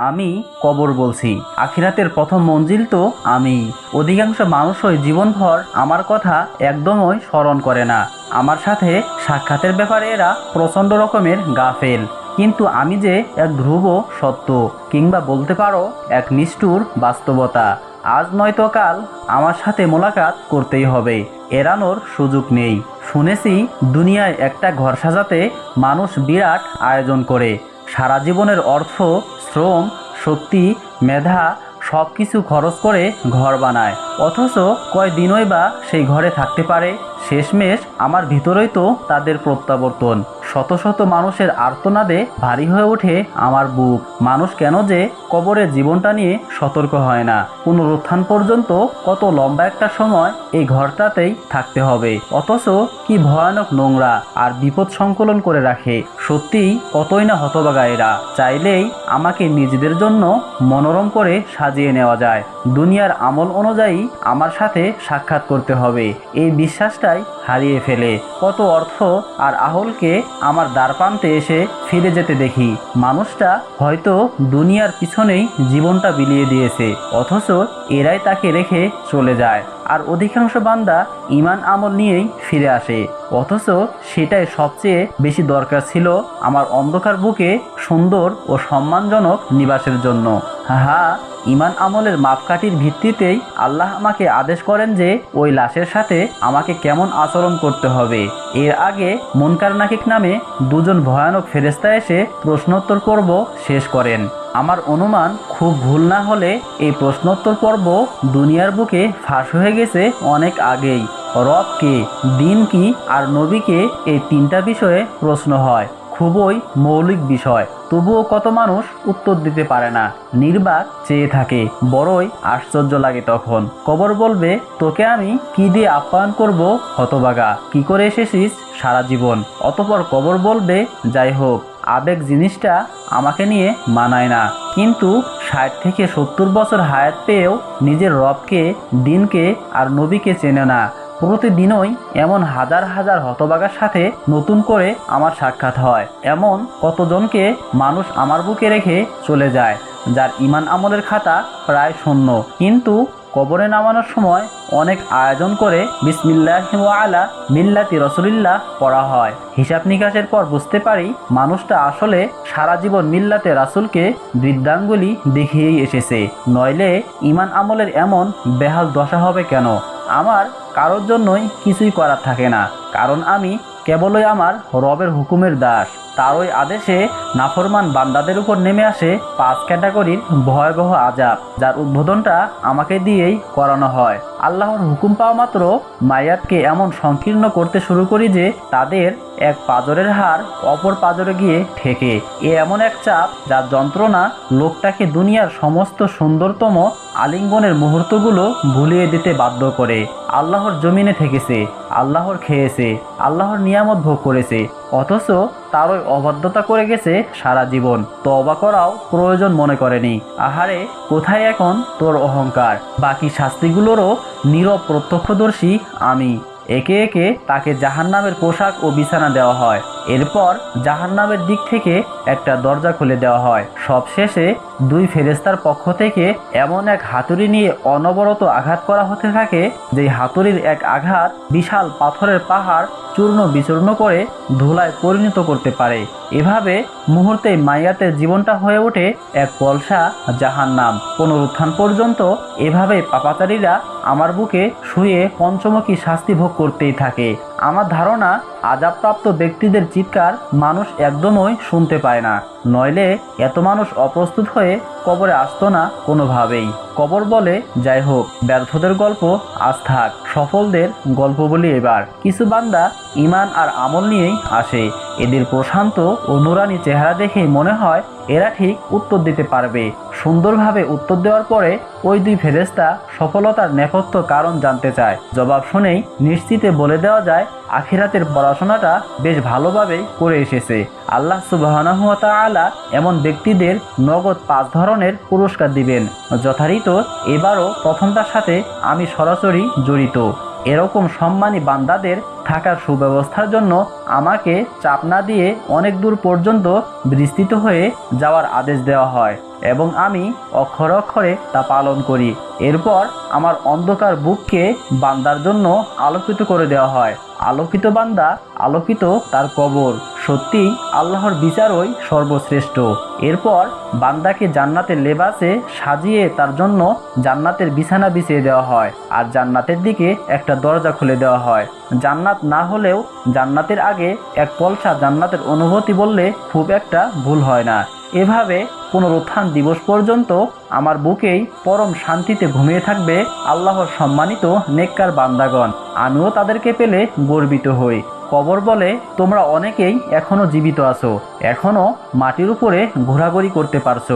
আমি কবর বলছি। আখিরাতের প্রথম মঞ্জিল তো আমি। অধিকাংশ মানুষই জীবনভর আমার কথা একদমই স্মরণ করে না। আমার সাথে সাক্ষাতের ব্যাপারে এরা প্রচণ্ড রকমের গাফেল। কিন্তু আমি যে এক ধ্রুব সত্য কিংবা বলতে পারো এক নিষ্ঠুর বাস্তবতা, আজ নয়তো কাল আমার সাথে মোলাকাত করতেই হবে। এড়ানোর সুযোগ নেই। শুনেছি দুনিয়ায় একটা ঘর সাজাতে মানুষ বিরাট আয়োজন করে। সারা জীবনের অর্থ, শ্রম, শক্তি, মেধা সব কিছু খরচ করে ঘর বানায়। অথচ কয় দিনই বা সেই ঘরে থাকতে পারে। শেষমেশ আমার ভিতরেই তো তাদের প্রত্যাবর্তন। শত শত মানুষের আর্তনাদে ভারী হয়ে ওঠে আমার বুক। মানুষ কেন যে কবরের জীবনটা নিয়ে সতর্ক হয় না। পুনরুত্থান পর্যন্ত কত লম্বা একটা সময় এই ঘরটাতেই থাকতে হবে। অথচ কি ভয়ানক নোংরা আর বিপদ সংকলন করে রাখে। সত্যিই কতই না হতবাগা এরা। চাইলেই আমাকে নিজেদের জন্য মনোরম করে সাজিয়ে নেওয়া যায়। দুনিয়ার আমল অনুযায়ী আমার সাথে সাক্ষাৎ করতে হবে। এই বিশ্বাসটাই হারিয়ে ফেলে। কত অর্থ আর আহলকে আমার দ্বারপ্রান্তে এসে ফিরে যেতে দেখি। মানুষটা হয়তো দুনিয়ার পিছনেই জীবনটা বিলিয়ে দিয়েছে, অথচ এরাই তাকে রেখে চলে যায়। আর অধিকাংশ বান্দা ইমান আমল নিয়েই ফিরে আসে। অথচ সেটাই সবচেয়ে বেশি দরকার ছিল আমার অন্ধকার বুকে সুন্দর ও সম্মানজনক নিবাসের জন্য। হা ইমান আমলের মাপকাঠির ভিত্তিতেই আল্লাহ আমাকে আদেশ করেন যে ওই লাশের সাথে আমাকে কেমন আচরণ করতে হবে। এর আগে মুনকার নাকিক নামে দুজন ভয়ানক ফেরেস্তা এসে প্রশ্নোত্তর পর্ব শেষ করেন। আমার অনুমান খুব ভুল না হলে এই প্রশ্নোত্তর পর্ব দুনিয়ার বুকে ফাঁস হয়ে গেছে অনেক আগেই। রব কে, দিন কি আর নবীকে এই তিনটা বিষয়ে প্রশ্ন হয়। খুবই মৌলিক বিষয়। তবুও কত মানুষ উত্তর দিতে পারে না। নির্বাক চেয়ে থাকে। বড়ই আশ্চর্য লাগে তখন। কবর বলবে, তোকে আমি কি দিয়ে আপ্যায়ন করব হতবাগা কি করে এসেছিস সারা জীবন? অতপর কবর বলবে, যাই হোক। আবেগ জিনিসটা আমাকে নিয়ে মানায় না। কিন্তু ষাট থেকে সত্তর বছর হায়াত পেয়েও নিজের রবকে, দিনকে আর নবীকে চেনে না। প্রতিদিনই এমন হাজার হাজার হতবাগার সাথে নতুন করে আমার সাক্ষাৎ হয়। এমন কতজনকে মানুষ আমার বুকে রেখে চলে যায়। যার ইমান আমলের খাতা প্রায় শূন্য। কিন্তু কবরে নামানোর সময় অনেক আয়োজন করে বিসমিল্লাহ আলা মিল্লাতি রসুলিল্লাহ পড়া হয়। হিসাব নিকাশের পর বুঝতে পারি মানুষটা আসলে সারা জীবন মিল্লাতে রাসুলকে বৃদ্ধাঙ্গুলি দেখিয়েই এসেছে। নইলে ইমান আমলের এমন বেহাল দশা হবে কেন? আমার কারোর জন্যই কিছুই করার থাকে না। কারণ আমি কেবলই আমার রবের হুকুমের দাস। তারই আদেশে নাফরমান বান্দাদের উপর নেমে আসে পাঁচ ক্যাটাগরির ভয়াবহ আজাব, যার উদ্বোধনটা আমাকে দিয়েই করানো হয়। আল্লাহর হুকুম পাওয়া মাত্র মায়াতকে এমন সংকীর্ণ করতে শুরু করি যে তাদের এক পাজরের হার অপর পাজরে গিয়ে ঠেকে। এ এমন এক চাপ, যার যন্ত্রণা লোকটাকে দুনিয়ার সমস্ত সুন্দরতম আলিঙ্গনের মুহূর্তগুলো ভুলিয়ে দিতে বাধ্য করে। আল্লাহর জমিনে থেকেছে আল্লাহর খেয়েছে, আল্লাহর নিয়ামত ভোগ করেছে, অথচ তার ওই অবাধ্যতা করে গেছে সারা জীবন। তবা করাও প্রয়োজন মনে করেনি। আহারে, কোথায় এখন তোর অহংকার? বাকি শাস্তিগুলোরও নীরব প্রত্যক্ষদর্শী আমি। একে একে তাকে জাহান্নামের পোশাক ও বিছানা দেওয়া হয়। এরপর জাহান্নামের দিক থেকে একটা দরজা খুলে দেওয়া হয়। সবশেষে দুই ফেরেস্তার পক্ষ থেকে এমন এক হাতুড়ি নিয়ে অনবরত আঘাত করা হতে থাকে যে হাতুড়ির এক আঘাত বিশাল পাথরের পাহাড় চূর্ণ বিচূর্ণ করে ধুলায় পরিণত করতে পারে। এভাবে মুহূর্তে মাইয়াতের জীবনটা হয়ে ওঠে এক পলসা জাহান্নাম। পুনরুত্থান পর্যন্ত এভাবে পাপাচারীরা আমার বুকে শুয়ে পঞ্চমুখী শাস্তি ভোগ করতেই থাকে। আমার ধারণা, আজাবপ্রাপ্ত ব্যক্তিদের চিৎকার মানুষ একদমই শুনতে পায় না। নইলে এত মানুষ অপ্রস্তুত হয়ে কবরে আসতো না কোনোভাবেই। কবর বলে, যাই হোক, ব্যর্থদের গল্প আজ থাক। সফলদের গল্প বলি এবার। কিছু বান্দা ইমান আর আমল নিয়েই আসে। এদের প্রশান্ত ও নুরানি চেহারা দেখেই মনে হয় এরা ঠিক উত্তর দিতে পারবে। সুন্দরভাবে উত্তর দেওয়ার পরে ওই দুই ফেরেস্তা সফলতার নেপথ্য কারণ জানতে চায়। জবাব শুনেই নিশ্চিতে বলে দেওয়া যায়, আখিরাতের পড়াশোনাটা বেশ ভালোভাবে করে এসেছে। আল্লাহ সুবাহনহুয়া আলা এমন ব্যক্তিদের নগদ পাঁচ ধরনের পুরস্কার দিবেন। যথারীত এবারও প্রথমটার সাথে আমি সরাসরি জড়িত। এরকম সম্মানী বান্দাদের থাকার সুব্যবস্থার জন্য আমাকে চাপ না দিয়ে অনেক দূর পর্যন্ত বিস্তৃত হয়ে যাওয়ার আদেশ দেওয়া হয় এবং আমি অক্ষরে অক্ষরে তা পালন করি। এরপর আমার অন্ধকার বুককে বান্দার জন্য আলোকিত করে দেওয়া হয়। আলোকিত বান্দা আলোকিত তার কবর। সত্যি আল্লাহর বিচারই সর্বশ্রেষ্ঠ। এরপর বান্দাকে জান্নাতের লেবাসে সাজিয়ে তার জন্য জান্নাতের বিছানা বিছিয়ে দেওয়া হয়। আর জান্নাতের দিকে একটা দরজা খুলে দেওয়া হয়। জান্নাত না হলেও জান্নাতের আগে এক পলসা জান্নাতের অনুভূতি বললে খুব একটা ভুল হয় না। এভাবে পুনরুত্থান দিবস পর্যন্ত আমার বুকেই পরম শান্তিতে ঘুমিয়ে থাকবে আল্লাহর সম্মানিত নেককার বান্দাগণ। আমিও তাদেরকে পেলে গর্বিত হই। কবর বলে তোমরা অনেকেই এখনও জীবিত আছো। এখনও মাটির উপরে ঘোরাঘুরি করতে পারছ।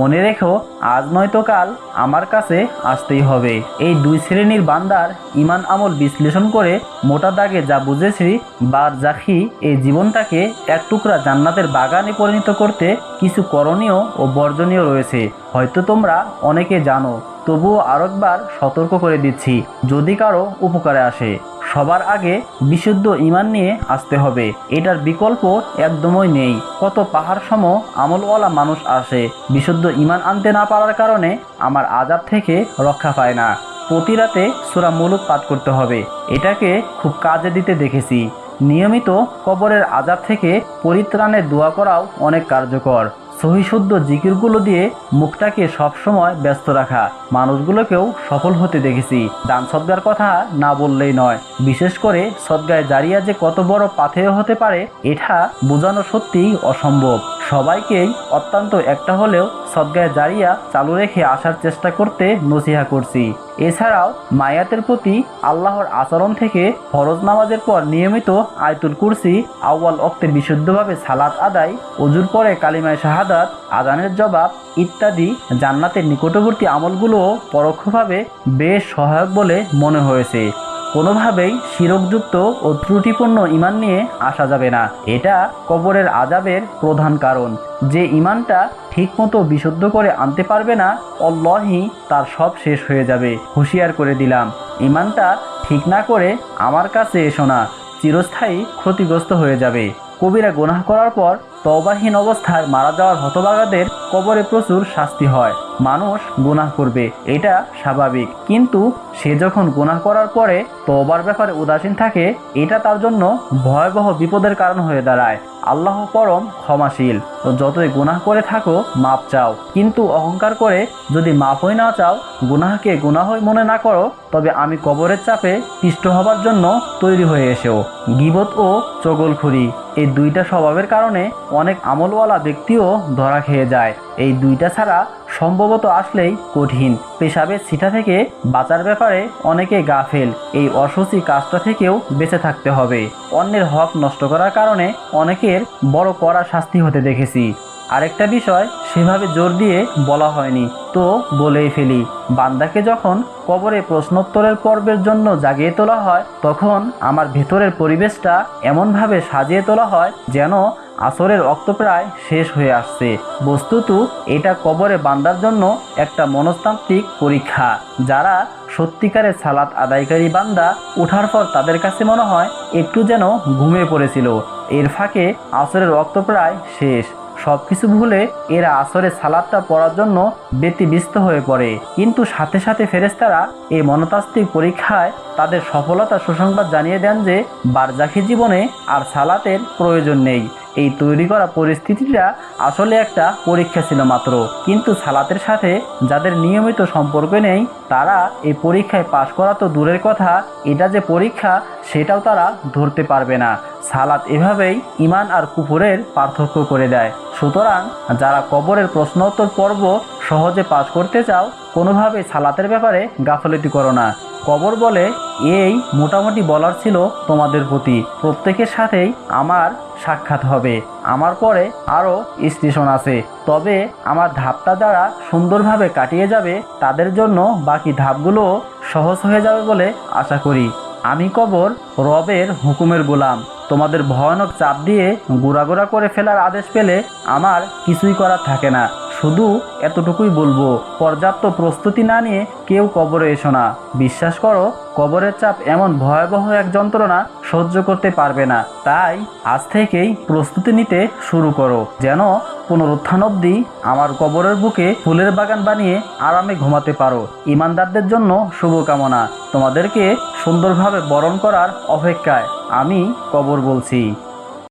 মনে রেখো, আজ নয়তো কাল আমার কাছে আসতেই হবে। এই দুই শ্রেণির বান্দার ইমান আমল বিশ্লেষণ করে মোটা দাগে যা বুঝেছি বার জাখি এই জীবনটাকে এক টুকরা জান্নাতের বাগানে পরিণত করতে কিছু করণীয় ও বর্জনীয় রয়েছে। হয়তো তোমরা অনেকে জানো, তবুও আরেকবার সতর্ক করে দিচ্ছি, যদি কারও উপকারে আসে। সবার আগে বিশুদ্ধ ইমান নিয়ে আসতে হবে। এটার বিকল্প একদমই নেই। কত পাহাড় সম আমলওয়ালা মানুষ আসে। বিশুদ্ধ ইমান আনতে না পারার কারণে আমার আজাব থেকে রক্ষা পায় না। প্রতি রাতে সুরা মুলুক পাঠ করতে হবে। এটাকে খুব কাজে দিতে দেখেছি। নিয়মিত কবরের আজাব থেকে পরিত্রাণের দোয়া করাও অনেক কার্যকর। সহিশুদ্ধ জিকিরগুলো দিয়ে মুখটাকে সবসময় ব্যস্ত রাখা। মানুষগুলোকেও সফল হতে দেখেছি। দান সদ্গার কথা না বললেই নয়। বিশেষ করে সদ্গায় জারিয়া যে কত বড় পাথেয় হতে পারে, এটা বোঝানো সত্যিই অসম্ভব। সবাইকেই অত্যন্ত একটা হলেও সদ্গায় জারিয়া চালু রেখে আসার চেষ্টা করতে নসিহা করছি। এছাড়াও মায়াতের প্রতি আল্লাহর আচরণ থেকে ফরজ নামাজের পর নিয়মিত আয়তুল কুরসি, আউয়াল অক্তের বিশুদ্ধভাবে সালাত আদায় অজুর পরে কালিমায় শাহাদাত আজানের জবাব ইত্যাদি জান্নাতের নিকটবর্তী আমলগুলোও পরোক্ষভাবে বেশ সহায়ক বলে মনে হয়েছে। কোনোভাবেই শিরকযুক্ত ও ত্রুটিপূর্ণ ইমান নিয়ে আসা যাবে না। এটা কবরের আজাবের প্রধান কারণ। যে ইমানটা ঠিকমতো বিশুদ্ধ করে আনতে পারবে না অল্লাহি তার সব শেষ হয়ে যাবে। হুঁশিয়ার করে দিলাম, ইমানটা ঠিক না করে আমার কাছে এসো না, চিরস্থায়ী ক্ষতিগ্রস্ত হয়ে যাবে। কবিরা গুনাহ করার পর তবাহীন অবস্থায় মারা যাওয়ার হতবাগাদের কবরে প্রচুর শাস্তি হয়। মানুষ গুনাহ করবে, এটা স্বাভাবিক। কিন্তু সে যখন গুনাহ করার পরে তবার ব্যাপারে উদাসীন থাকে, এটা তার জন্য ভয়াবহ বিপদের কারণ হয়ে দাঁড়ায়। আল্লাহ পরম ক্ষমাশীল। তো যতই গুনাহ করে থাকো, মাপ চাও। কিন্তু অহংকার করে যদি মাপই না চাও, গুনাহকে গুনাহই মনে না করো, তবে আমি কবরের চাপে পিষ্ট হবার জন্য তৈরি হয়ে এসেও। গিবত ও চগলখুরি, এই দুইটা স্বভাবের কারণে অনেক আমলওয়ালা ব্যক্তিও ধরা খেয়ে যায়। এই দুইটা ছাড়া সম্ভবত আসলেই কঠিন। পেশাবের ছিটা থেকে বাঁচার ব্যাপারে অনেকে গাফেল। এই অসুচি কাজটা থেকেও বেঁচে থাকতে হবে। অন্যের হক নষ্ট করার কারণে অনেকের বড় কড়া শাস্তি হতে দেখেছি। আরেকটা বিষয়, সেভাবে জোর দিয়ে বলা হয়নি। তো বলেই ফেলি, বান্দাকে যখন কবরে প্রশ্নোত্তরের পর্বের জন্য জাগিয়ে তোলা হয়, তখন আমার ভেতরের পরিবেশটা এমনভাবে সাজিয়ে তোলা হয় যেন আসরের রক্ত প্রায় শেষ হয়ে আসছে। বস্তুত এটা কবরে বান্দার জন্য একটা মনস্তান্ত্রিক পরীক্ষা, যারা সত্যিকারের সালাত আদায়কারী বান্দা ওঠার পর তাদের কাছে মনে হয় একটু যেন ঘুমিয়ে পড়েছিল। এর ফাঁকে আসরের রক্ত প্রায় শেষ। সবকিছু ভুলে এরা আসরে সালাদটা পড়ার জন্য ব্যতিব্যস্ত হয়ে পড়ে। কিন্তু সাথে সাথে ফেরেস্তারা এই মনতাস্ত্রিক পরীক্ষায় তাদের সফলতা সুসংবাদ জানিয়ে দেন যে বারজাখি জীবনে আর সালাতের প্রয়োজন নেই। এই তৈরি করা পরিস্থিতিটা আসলে একটা পরীক্ষা ছিল মাত্র। কিন্তু সালাতের সাথে যাদের নিয়মিত সম্পর্ক নেই, তারা এই পরীক্ষায় পাশ করা তো দূরের কথা, এটা যে পরীক্ষা, সেটাও তারা ধরতে পারবে না। সালাত এভাবেই ইমান আর কুফুরের পার্থক্য করে দেয়। সুতরাং যারা কবরের প্রশ্নোত্তর পর্ব সহজে পাশ করতে চাও কোনোভাবে সালাতের ব্যাপারে গাফলতি করো না। কবর বলে, এই মোটামুটি বলার ছিল তোমাদের প্রতি। প্রত্যেকের সাথেই আমার সাক্ষাৎ হবে। আমার পরে আরও স্টেশন আছে। তবে আমার ধাপটা যারা সুন্দরভাবে কাটিয়ে যাবে, তাদের জন্য বাকি ধাপগুলো সহজ হয়ে যাবে বলে আশা করি। আমি কবর রবের হুকুমের গোলাম। তোমাদের ভয়ানক চাপ দিয়ে গোড়াগোড়া করে ফেলার আদেশ পেলে আমার কিছুই করার থাকে না। শুধু এতটুকুই বলব, পর্যাপ্ত প্রস্তুতি না নিয়ে কেউ কবরে এসো না। বিশ্বাস করো, কবরের চাপ এমন ভয়াবহ এক যন্ত্রণা সহ্য করতে পারবে না। তাই আজ থেকেই প্রস্তুতি নিতে শুরু করো, যেন পুনরুত্থান অবধি আমার কবরের বুকে ফুলের বাগান বানিয়ে আরামে ঘুমাতে পারো। ইমানদারদের জন্য শুভকামনা। তোমাদেরকে সুন্দরভাবে বরণ করার অপেক্ষায় আমি কবর বলছি।